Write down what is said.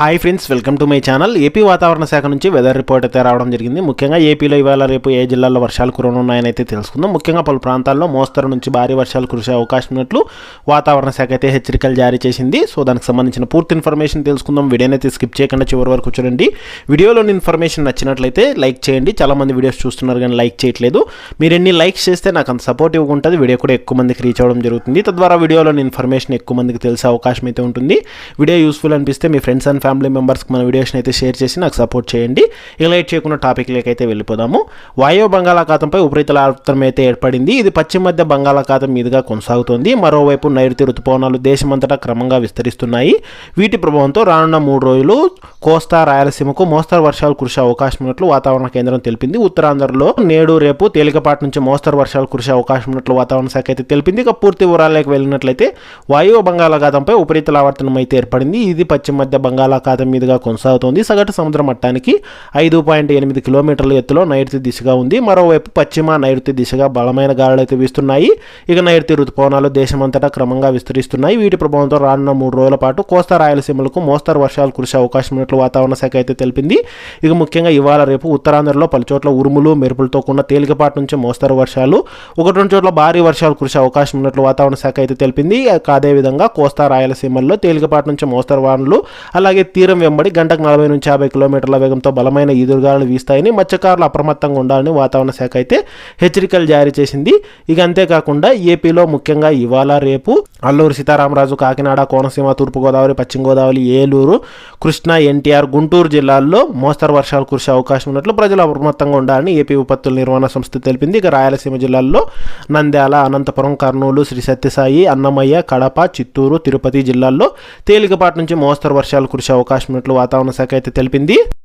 Hi friends welcome to my channel. AP వాతావరణ శాఖ నుంచి వెదర్ రిపోర్ట్ అయితే రావడం జరిగింది. ముఖ్యంగా ఏపీలో ఇవాళ రేపు ఏ జిల్లాల్లో వర్షాలు కురనున్నాయని అయితే తెలుసుకుందాం. ముఖ్యంగా పలు ప్రాంతాల్లో మోస్తరు నుంచి భారీ వర్షాలు కురిసే అవకాశం ఉన్నట్లు వాతావరణ శాఖ అయితే హెచ్చరికలు జారీ చేసింది. సో దానికి సంబంధించిన పూర్తి ఇన్ఫర్మేషన్ తెలుసుకుందాం. వీడియోనైతే స్కిప్ చేయకుండా చివరి వరకు చూడండి. వీడియోలోని ఇన్ఫర్మేషన్ నచ్చినట్లయితే లైక్ చేయండి. చాలామంది వీడియోస్ చూస్తున్నారు కానీ లైక్ చేయట్లేదు. మీరు ఎన్ని లైక్స్ చేస్తే నాకు అంత సపోర్టివ్గా ఉంటుంది. వీడియో కూడా ఎక్కువ మందికి రీచ్ అవ్వడం జరుగుతుంది. తద్వారా వీడియోలోని ఇన్ఫర్మేషన్ ఎక్కువ మందికి తెలిసే అవకాశం అయితే ఉంటుంది. వీడియో యూస్ఫుల్ అనిపిస్తే మీ ఫ్రెండ్స్ అండ్ ఫ్యామిలీ మెంబర్స్కి మన వీడియోస్ని అయితే షేర్ చేసి నాకు సపోర్ట్ చేయండి. ఇక లైట్ చేయకుండా టాపిక్లోకి అయితే వెళ్ళిపోదాము. వాయువ్య బంగాళాఖాతంపై ఉపరితల ఆవర్తనం అయితే ఏర్పడింది. ఇది పశ్చిమ మధ్య బంగాళాఖాతం మీదుగా కొనసాగుతోంది. మరోవైపు నైరుతి రుతుపవనాలు దేశమంతటా క్రమంగా విస్తరిస్తున్నాయి. వీటి ప్రభావంతో రానున్న మూడు రోజులు కోస్తా రాయలసీమకు మోస్తరు వర్షాలు కురిసే అవకాశం ఉన్నట్లు వాతావరణ కేంద్రం తెలిపింది. ఉత్తరాంధ్రలో నేడు రేపు తేలికపాటి నుంచి మోస్తరు వర్షాలు కురిసే అవకాశం ఉన్నట్లు వాతావరణ శాఖ అయితే తెలిపింది. ఇక పూర్తి వివరాలకు వెళ్ళినట్లయితే వాయువ బంగాళాఖాతంపై ఉపరితల ఆవర్తనం అయితే ఏర్పడింది. ఇది పశ్చిమ మధ్య బంగాళాఖాతం మీదుగా కొనసాగుతోంది. సగటు సముద్ర మట్టానికి ఐదు పాయింట్ ఎనిమిది కిలోమీటర్ల ఎత్తులో నైరుతి దిశగా ఉంది. మరోవైపు పశ్చిమ నైరుతి దిశగా బలమైన గాలులు అయితే వీస్తున్నాయి. ఇక నైరుతి రుతుపవనాలు దేశమంతటా క్రమంగా విస్తరిస్తున్నాయి. వీటి ప్రభావంతో రానున్న మూడు రోజుల పాటు కోస్తా రాయలసీమలకు మోస్తరు వర్షాలు కురిసే అవకాశం ఉన్నట్లు వాతావరణ శాఖ అయితే తెలిపింది. ఇక ముఖ్యంగా ఇవాళ రేపు ఉత్తరాంధ్రలో పలుచోట్ల ఉరుములు మెరుపులతో కూడిన తేలికపాటి నుంచి మోస్తరు వర్షాలు ఒకటి రెండు చోట్ల భారీ వర్షాలు కురిసే అవకాశం ఉన్నట్లు వాతావరణ శాఖ అయితే తెలిపింది. అదేవిధంగా కోస్తా రాయలసీమల్లో తేలికపాటి నుంచి మోస్తరు వానలు అలాగే తీరం వెంబడి గంటకు నలభై నుంచి యాభై కిలోమీటర్ల వేగంతో బలమైన ఈదురుగాలు వీస్తాయని మత్స్యకారులు అప్రమత్తంగా ఉండాలని వాతావరణ శాఖ అయితే హెచ్చరికలు జారీ చేసింది. ఇక అంతేకాకుండా ఏపీలో ముఖ్యంగా ఇవాళ రేపు అల్లూరు సీతారామరాజు కాకినాడ కోనసీమ తూర్పుగోదావరి పశ్చిమ గోదావరి ఏలూరు కృష్ణా ఎన్టీఆర్ గుంటూరు జిల్లాల్లో మోస్తరు వర్షాలు కురిసే అవకాశం ఉన్నట్లు ప్రజలు అప్రమత్తంగా ఉండాలని ఏపీ విపత్తుల నిర్వహణ సంస్థ తెలిపింది. ఇక రాయలసీమ జిల్లాల్లో నంద్యాల అనంతపురం కర్నూలు శ్రీ సత్యసాయి అన్నమయ్య కడప చిత్తూరు తిరుపతి జిల్లాల్లో తేలికపాటి నుంచి మోస్తరు వర్షాలు కురిసే అవకాశం ఉన్నట్లు వాతావరణ శాఖ అయితే తెలిపింది.